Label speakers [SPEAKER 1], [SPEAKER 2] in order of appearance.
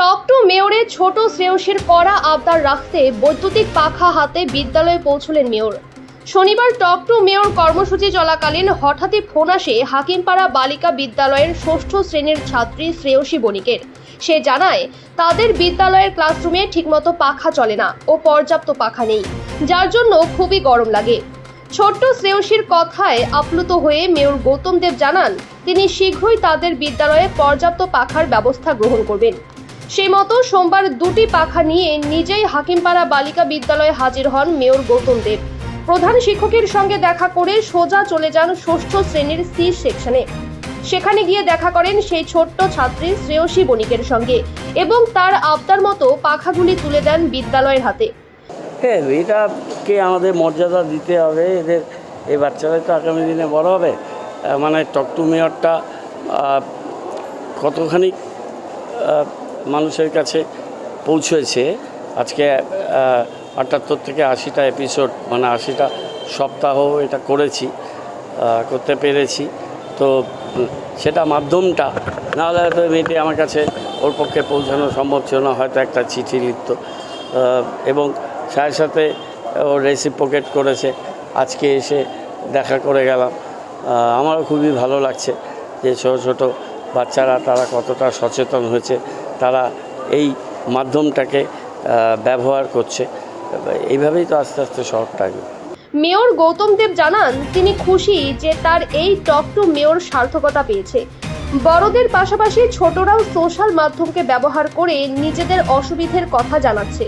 [SPEAKER 1] Talk to মেয়রে ছোট শ্রেয়সীর কড়া আবদার রাখতে বৈদ্যুতিক পাখা হাতে বিদ্যালয়ে পৌঁছলেন মেয়র। শনিবার টক টু মেয়র কর্মসূচি চলাকালীন হঠাৎই ফোন আসে হাকিমপাড়া বালিকা বিদ্যালয়ের ষষ্ঠ শ্রেণির ছাত্রী শ্রেয়সী বণিকের। সে জানায়, তাদের বিদ্যালয়ের ক্লাসরুমে ঠিকমতো পাখা চলে না ও পর্যাপ্ত পাখা নেই, যার জন্য খুবই গরম লাগে। ছোট্ট শ্রেয়সীর কথায় আপ্লুত হয়ে মেয়র গৌতম দেব জানান, তিনি শীঘ্রই তাদের বিদ্যালয়ে পর্যাপ্ত পাখার ব্যবস্থা গ্রহণ করবেন। সেই মতো সোমবার দুটি পাখা নিয়ে নিজেই হাকিমপাড়া বালিকা বিদ্যালয়ে হাজির হন মেয়র গৌতম দেব। প্রধান শিক্ষকের সঙ্গে দেখা করে সোজা চলে যান ষষ্ঠ শ্রেণির সি সেকশনে। সেখানে গিয়ে দেখা করেন সেই ছোট্ট ছাত্রী শ্রেয়সী বণিকের সঙ্গে এবং তার আবদার মতো পাখাগুলি তুলে দেন বিদ্যালয়ের হাতে।
[SPEAKER 2] হ্যাঁ এটাকে আমাদের মর্যাদা দিতে হবে? এদের এই বাচ্চারা তো আগামী দিনে বড় হবে। মানে টকটু মেয়রটা কতখানি মানুষের কাছে পৌঁছেছে। আজকে আটাত্তর থেকে আশিটা এপিসোড মানে আশিটা সপ্তাহ এটা করেছি করতে পেরেছি। তো সেটা মাধ্যমটা, নাহলে হয়তো মেয়েটি আমার কাছে ওর পক্ষে পৌঁছানো সম্ভব ছিল না, হয়তো একটা চিঠি লিখত। এবং সাথে সাথে ও রেসিপ্রোকেট করেছে। আজকে এসে দেখা করে গেলাম। আমারও খুবই ভালো লাগছে যে ছোটো ছোটো বাচ্চারা তারা কতটা সচেতন হয়েছে, তারা এই মাধ্যমটাকে ব্যবহার করছে। এইভাবেই তো আস্তে আস্তে শহরটা
[SPEAKER 1] মেয়র গৌতম দেব জানান, তিনি খুশি যে তার এই টক টু মেয়র সার্থকতা পেয়েছে। বড়দের পাশাপাশি ছোটরাও সোশ্যাল মাধ্যমকে ব্যবহার করে নিজেদের অসুবিধের কথা জানাচ্ছে।